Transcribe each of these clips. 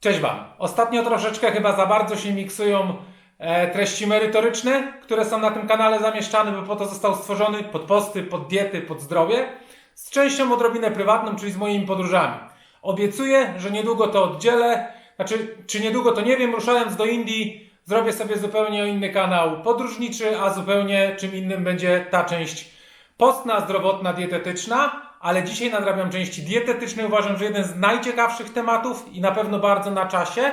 Cześć Wam. Ostatnio troszeczkę chyba za bardzo się miksują e, treści merytoryczne, które są na tym kanale zamieszczane, bo po to został stworzony pod posty, pod diety, pod zdrowie, z częścią odrobinę prywatną, czyli z moimi podróżami. Obiecuję, że niedługo to oddzielę, znaczy, czy niedługo to nie wiem, ruszając do Indii, zrobię sobie zupełnie inny kanał podróżniczy, a zupełnie czym innym będzie ta część postna, zdrowotna, dietetyczna, ale dzisiaj nadrabiam części dietetycznej. Uważam, że jeden z najciekawszych tematów i na pewno bardzo na czasie,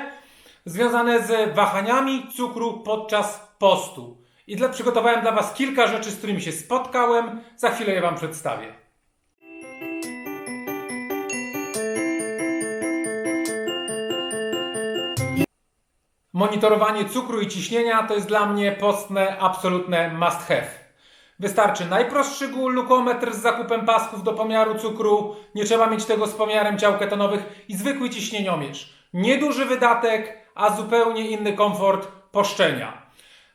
związane z wahaniami cukru podczas postu. I dla, przygotowałem dla Was kilka rzeczy, z którymi się spotkałem. Za chwilę je Wam przedstawię. Monitorowanie cukru i ciśnienia to jest dla mnie postne, absolutne must have. Wystarczy najprostszy glukometr z zakupem pasków do pomiaru cukru, nie trzeba mieć tego z pomiarem ciał ketonowych i zwykły ciśnieniomierz. Nieduży wydatek, a zupełnie inny komfort poszczenia.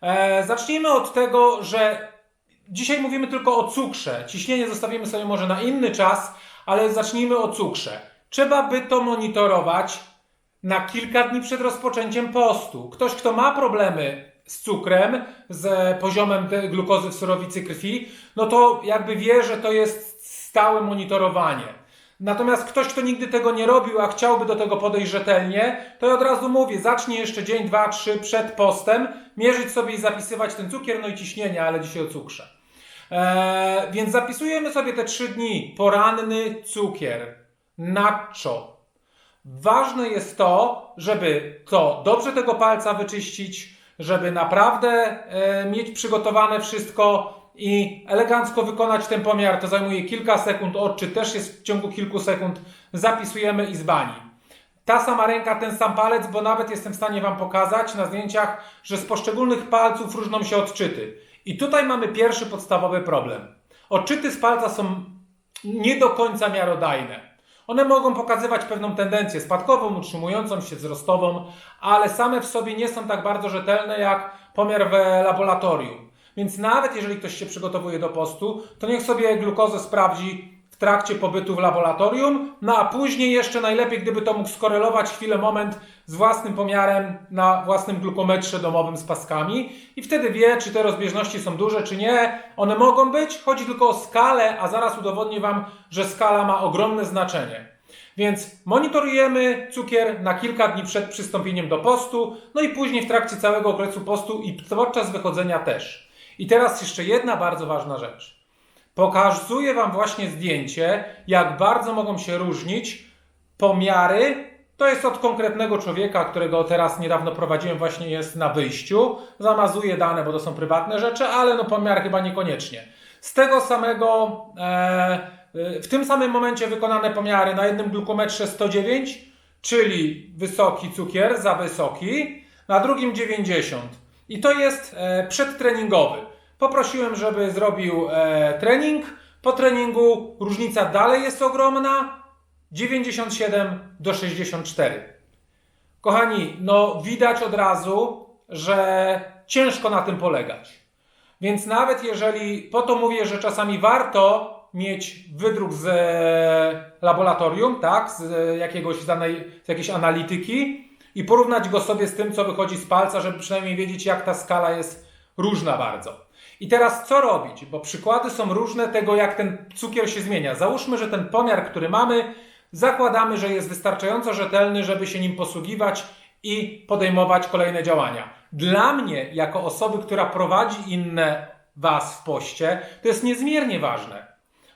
E, zacznijmy od tego, że dzisiaj mówimy tylko o cukrze. Ciśnienie zostawimy sobie może na inny czas, ale zacznijmy o cukrze. Trzeba by to monitorować na kilka dni przed rozpoczęciem postu. Ktoś, kto ma problemy z cukrem, z poziomem glukozy w surowicy krwi, no to jakby wie, że to jest stałe monitorowanie. Natomiast ktoś, kto nigdy tego nie robił, a chciałby do tego podejść rzetelnie, to ja od razu mówię, zacznij jeszcze dzień, dwa, trzy przed postem, mierzyć sobie i zapisywać ten cukier, no i ciśnienie, ale dzisiaj o cukrze. Eee, więc zapisujemy sobie te trzy dni. Poranny cukier. Nacho. Ważne jest to, żeby to dobrze tego palca wyczyścić, żeby naprawdę e, mieć przygotowane wszystko i elegancko wykonać ten pomiar. To zajmuje kilka sekund, odczyt też jest w ciągu kilku sekund. Zapisujemy i z bani. Ta sama ręka, ten sam palec, bo nawet jestem w stanie Wam pokazać na zdjęciach, że z poszczególnych palców różnią się odczyty. I tutaj mamy pierwszy podstawowy problem. Odczyty z palca są nie do końca miarodajne. One mogą pokazywać pewną tendencję spadkową, utrzymującą się, wzrostową, ale same w sobie nie są tak bardzo rzetelne jak pomiar w laboratorium. Więc nawet jeżeli ktoś się przygotowuje do postu, to niech sobie glukozę sprawdzi trakcie pobytu w laboratorium, no a później jeszcze najlepiej, gdyby to mógł skorelować chwilę, moment z własnym pomiarem na własnym glukometrze domowym z paskami i wtedy wie, czy te rozbieżności są duże, czy nie. One mogą być, chodzi tylko o skalę, a zaraz udowodnię Wam, że skala ma ogromne znaczenie. Więc monitorujemy cukier na kilka dni przed przystąpieniem do postu, no i później w trakcie całego okresu postu i podczas wychodzenia też. I teraz jeszcze jedna bardzo ważna rzecz. Pokazuję Wam właśnie zdjęcie, jak bardzo mogą się różnić pomiary. To jest od konkretnego człowieka, którego teraz niedawno prowadziłem, właśnie jest na wyjściu. Zamazuję dane, bo to są prywatne rzeczy, ale no pomiar chyba niekoniecznie. Z tego samego, e, e, w tym samym momencie wykonane pomiary na jednym glukometrze 109, czyli wysoki cukier, za wysoki, na drugim 90. I to jest e, przedtreningowy. Poprosiłem, żeby zrobił e, trening. Po treningu różnica dalej jest ogromna. 97 do 64. Kochani, no widać od razu, że ciężko na tym polegać. Więc nawet jeżeli, po to mówię, że czasami warto mieć wydruk z e, laboratorium, tak, z e, jakiegoś z, jakiejś analityki i porównać go sobie z tym, co wychodzi z palca, żeby przynajmniej wiedzieć, jak ta skala jest różna bardzo. I teraz co robić? Bo przykłady są różne tego, jak ten cukier się zmienia. Załóżmy, że ten pomiar, który mamy, zakładamy, że jest wystarczająco rzetelny, żeby się nim posługiwać i podejmować kolejne działania. Dla mnie, jako osoby, która prowadzi inne Was w poście, to jest niezmiernie ważne.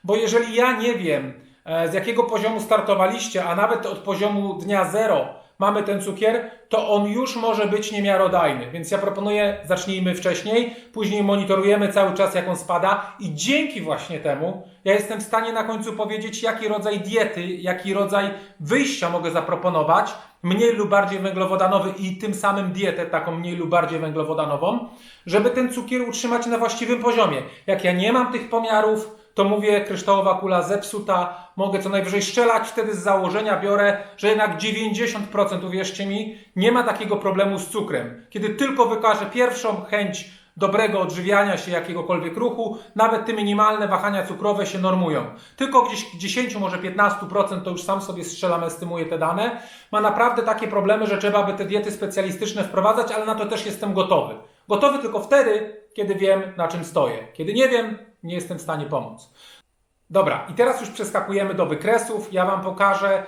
Bo jeżeli ja nie wiem, e, z jakiego poziomu startowaliście, a nawet od poziomu dnia zero mamy ten cukier, to on już może być niemiarodajny. Więc ja proponuję, zacznijmy wcześniej, później monitorujemy cały czas, jak on spada i dzięki właśnie temu ja jestem w stanie na końcu powiedzieć, jaki rodzaj diety, jaki rodzaj wyjścia mogę zaproponować, mniej lub bardziej węglowodanowy i tym samym dietę taką mniej lub bardziej węglowodanową, żeby ten cukier utrzymać na właściwym poziomie. Jak ja nie mam tych pomiarów, to mówię, kryształowa kula zepsuta, mogę co najwyżej strzelać, wtedy z założenia biorę, że jednak 90%, uwierzcie mi, nie ma takiego problemu z cukrem. Kiedy tylko wykażę pierwszą chęć dobrego odżywiania się, jakiegokolwiek ruchu, nawet te minimalne wahania cukrowe się normują. Tylko gdzieś 10, może 15% to już sam sobie strzelam, estymuję te dane. Ma naprawdę takie problemy, że trzeba by te diety specjalistyczne wprowadzać, ale na to też jestem gotowy. Gotowy tylko wtedy, kiedy wiem, na czym stoję. Kiedy nie wiem, nie jestem w stanie pomóc. Dobra, i teraz już przeskakujemy do wykresów. Ja Wam pokażę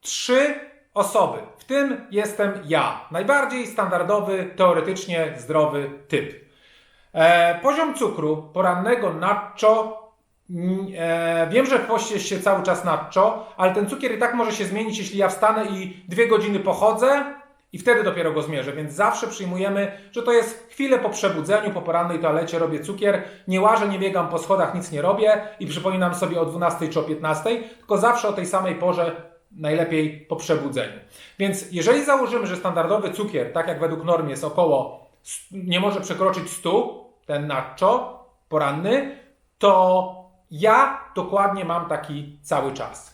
trzy osoby. W tym jestem ja. Najbardziej standardowy, teoretycznie zdrowy typ. E, poziom cukru porannego nacho. E, wiem, że poście się cały czas nacho, ale ten cukier i tak może się zmienić, jeśli ja wstanę i dwie godziny pochodzę i wtedy dopiero go zmierzę, więc zawsze przyjmujemy, że to jest chwilę po przebudzeniu, po porannej toalecie robię cukier, nie łażę, nie biegam po schodach, nic nie robię i przypominam sobie o 12 czy o 15, tylko zawsze o tej samej porze, najlepiej po przebudzeniu. Więc jeżeli założymy, że standardowy cukier, tak jak według norm jest około, nie może przekroczyć 100, ten nacho poranny, to ja dokładnie mam taki cały czas.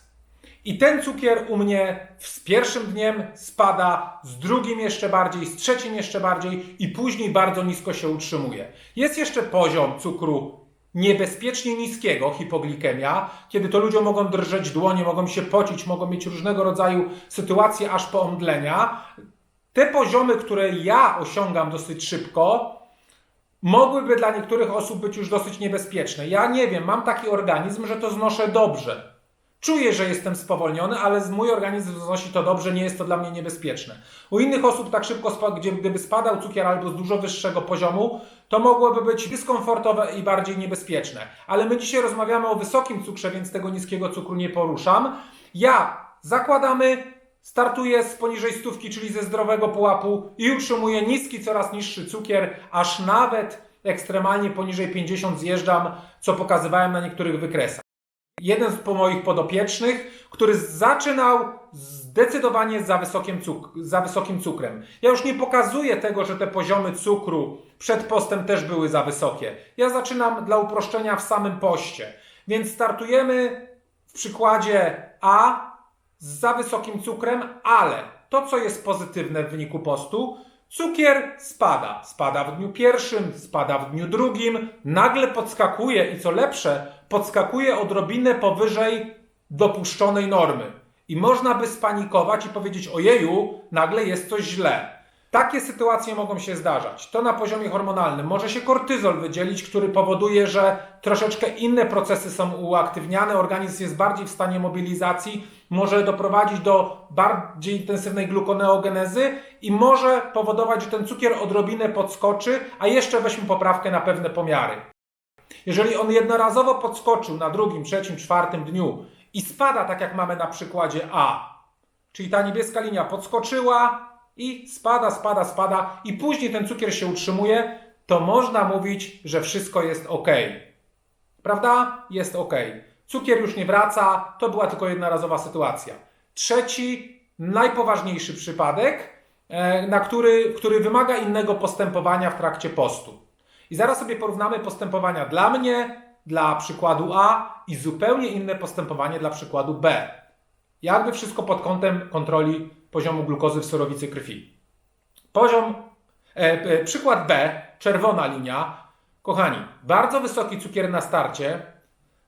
I ten cukier u mnie z pierwszym dniem spada, z drugim jeszcze bardziej, z trzecim jeszcze bardziej i później bardzo nisko się utrzymuje. Jest jeszcze poziom cukru niebezpiecznie niskiego, hipoglikemia, kiedy to ludziom mogą drżeć dłonie, mogą się pocić, mogą mieć różnego rodzaju sytuacje aż po omdlenia. Te poziomy, które ja osiągam dosyć szybko, mogłyby dla niektórych osób być już dosyć niebezpieczne. Ja nie wiem, mam taki organizm, że to znoszę dobrze. Czuję, że jestem spowolniony, ale mój organizm znosi to dobrze, nie jest to dla mnie niebezpieczne. U innych osób tak szybko, gdzie gdyby spadał cukier albo z dużo wyższego poziomu, to mogłoby być dyskomfortowe i bardziej niebezpieczne. Ale my dzisiaj rozmawiamy o wysokim cukrze, więc tego niskiego cukru nie poruszam. Ja zakładamy, startuję z poniżej stówki, czyli ze zdrowego pułapu i utrzymuję niski, coraz niższy cukier, aż nawet ekstremalnie poniżej 50 zjeżdżam, co pokazywałem na niektórych wykresach jeden z po moich podopiecznych, który zaczynał zdecydowanie za wysokim, cuk- za wysokim cukrem. Ja już nie pokazuję tego, że te poziomy cukru przed postem też były za wysokie. Ja zaczynam dla uproszczenia w samym poście. Więc startujemy w przykładzie A z za wysokim cukrem, ale to, co jest pozytywne w wyniku postu, cukier spada. Spada w dniu pierwszym, spada w dniu drugim, nagle podskakuje i co lepsze, podskakuje odrobinę powyżej dopuszczonej normy. I można by spanikować i powiedzieć: Ojeju, nagle jest coś źle. Takie sytuacje mogą się zdarzać. To na poziomie hormonalnym. Może się kortyzol wydzielić, który powoduje, że troszeczkę inne procesy są uaktywniane, organizm jest bardziej w stanie mobilizacji, może doprowadzić do bardziej intensywnej glukoneogenezy i może powodować, że ten cukier odrobinę podskoczy, a jeszcze weźmy poprawkę na pewne pomiary. Jeżeli on jednorazowo podskoczył na drugim, trzecim, czwartym dniu i spada, tak jak mamy na przykładzie A, czyli ta niebieska linia podskoczyła i spada, spada, spada i później ten cukier się utrzymuje, to można mówić, że wszystko jest ok. Prawda? Jest ok. Cukier już nie wraca, to była tylko jednorazowa sytuacja. Trzeci, najpoważniejszy przypadek, e, na który, który wymaga innego postępowania w trakcie postu. I zaraz sobie porównamy postępowania dla mnie, dla przykładu A i zupełnie inne postępowanie dla przykładu B. Jakby wszystko pod kątem kontroli poziomu glukozy w surowicy krwi. Poziom, e, e, przykład B, czerwona linia. Kochani, bardzo wysoki cukier na starcie,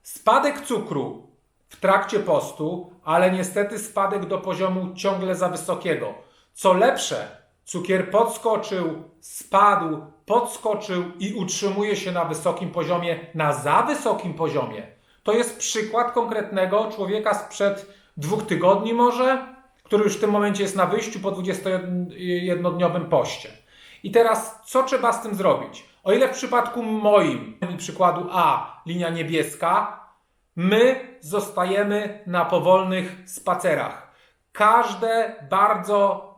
spadek cukru w trakcie postu, ale niestety spadek do poziomu ciągle za wysokiego. Co lepsze, cukier podskoczył, spadł, podskoczył i utrzymuje się na wysokim poziomie, na za wysokim poziomie. To jest przykład konkretnego człowieka sprzed dwóch tygodni może, który już w tym momencie jest na wyjściu po 21-dniowym poście. I teraz co trzeba z tym zrobić? O ile w przypadku moim i przykładu A, linia niebieska, my zostajemy na powolnych spacerach. Każde bardzo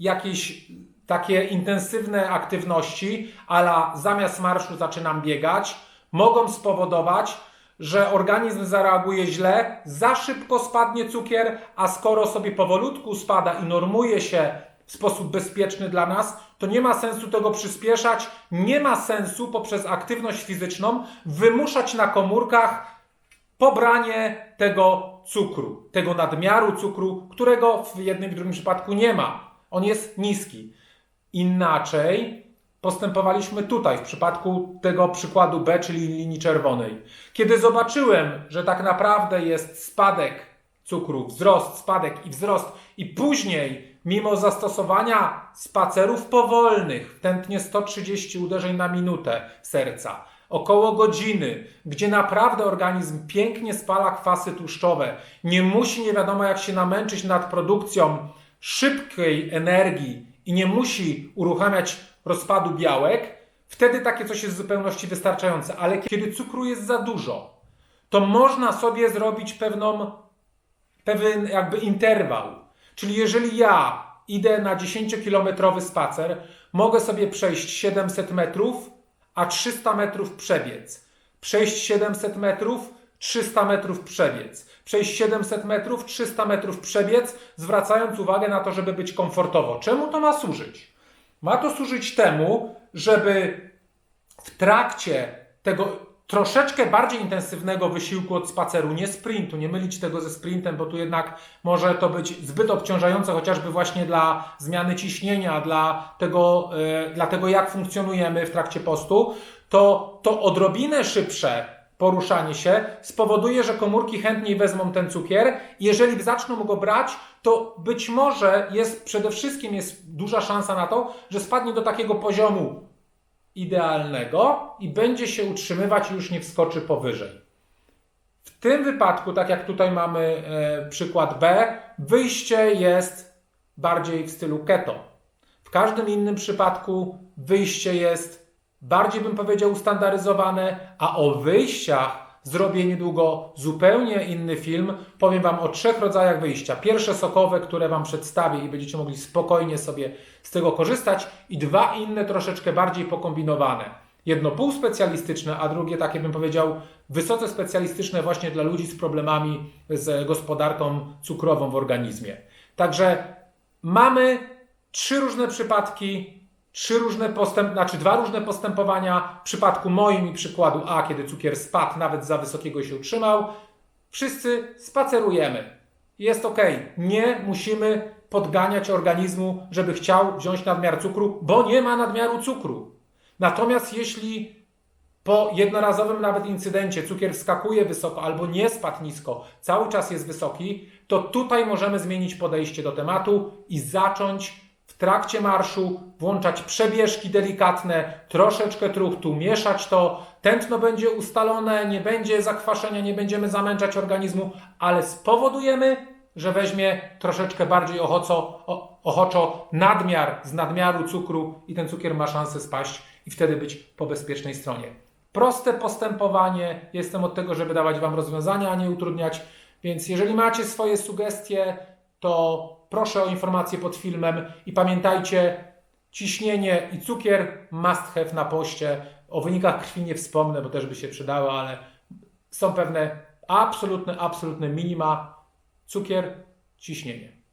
jakieś takie intensywne aktywności, ale zamiast marszu zaczynam biegać, mogą spowodować, że organizm zareaguje źle, za szybko spadnie cukier, a skoro sobie powolutku spada i normuje się w sposób bezpieczny dla nas, to nie ma sensu tego przyspieszać, nie ma sensu poprzez aktywność fizyczną wymuszać na komórkach pobranie tego cukru, tego nadmiaru cukru, którego w jednym i drugim przypadku nie ma. On jest niski. Inaczej postępowaliśmy tutaj, w przypadku tego przykładu B, czyli linii czerwonej. Kiedy zobaczyłem, że tak naprawdę jest spadek cukru, wzrost, spadek i wzrost, i później, mimo zastosowania spacerów powolnych, tętnie 130 uderzeń na minutę serca, około godziny, gdzie naprawdę organizm pięknie spala kwasy tłuszczowe, nie musi nie wiadomo jak się namęczyć nad produkcją szybkiej energii i nie musi uruchamiać rozpadu białek, wtedy takie coś jest w zupełności wystarczające. Ale kiedy cukru jest za dużo, to można sobie zrobić pewną, pewien jakby interwał. Czyli jeżeli ja idę na 10-kilometrowy spacer, mogę sobie przejść 700 metrów, a 300 metrów przebiec. Przejść 700 metrów, 300 metrów przebiec. Przejść 700 metrów, 300 metrów przebiec, zwracając uwagę na to, żeby być komfortowo. Czemu to ma służyć? Ma to służyć temu, żeby w trakcie tego troszeczkę bardziej intensywnego wysiłku od spaceru, nie sprintu, nie mylić tego ze sprintem, bo tu jednak może to być zbyt obciążające, chociażby właśnie dla zmiany ciśnienia, dla tego, e, dla tego jak funkcjonujemy w trakcie postu, to to odrobinę szybsze poruszanie się spowoduje, że komórki chętniej wezmą ten cukier. Jeżeli zaczną go brać, to być może jest przede wszystkim jest duża szansa na to, że spadnie do takiego poziomu idealnego i będzie się utrzymywać i już nie wskoczy powyżej. W tym wypadku, tak jak tutaj mamy e, przykład B, wyjście jest bardziej w stylu keto. W każdym innym przypadku wyjście jest bardziej bym powiedział ustandaryzowane, a o wyjściach zrobię niedługo zupełnie inny film. Powiem Wam o trzech rodzajach wyjścia. Pierwsze sokowe, które Wam przedstawię i będziecie mogli spokojnie sobie z tego korzystać i dwa inne troszeczkę bardziej pokombinowane. Jedno półspecjalistyczne, a drugie takie bym powiedział wysoce specjalistyczne właśnie dla ludzi z problemami z gospodarką cukrową w organizmie. Także mamy trzy różne przypadki trzy różne postęp, znaczy dwa różne postępowania. W przypadku moim i przykładu A, kiedy cukier spadł, nawet za wysokiego się utrzymał. Wszyscy spacerujemy. Jest ok. Nie musimy podganiać organizmu, żeby chciał wziąć nadmiar cukru, bo nie ma nadmiaru cukru. Natomiast jeśli po jednorazowym nawet incydencie cukier wskakuje wysoko albo nie spadł nisko, cały czas jest wysoki, to tutaj możemy zmienić podejście do tematu i zacząć w trakcie marszu włączać przebieżki delikatne, troszeczkę truchtu, mieszać to. Tętno będzie ustalone, nie będzie zakwaszenia, nie będziemy zamęczać organizmu, ale spowodujemy, że weźmie troszeczkę bardziej ochoco, ochoczo nadmiar z nadmiaru cukru i ten cukier ma szansę spaść i wtedy być po bezpiecznej stronie. Proste postępowanie. Jestem od tego, żeby dawać Wam rozwiązania, a nie utrudniać. Więc jeżeli macie swoje sugestie, to proszę o informacje pod filmem i pamiętajcie, ciśnienie i cukier must have na poście. O wynikach krwi nie wspomnę, bo też by się przydały, ale są pewne absolutne, absolutne minima. Cukier, ciśnienie.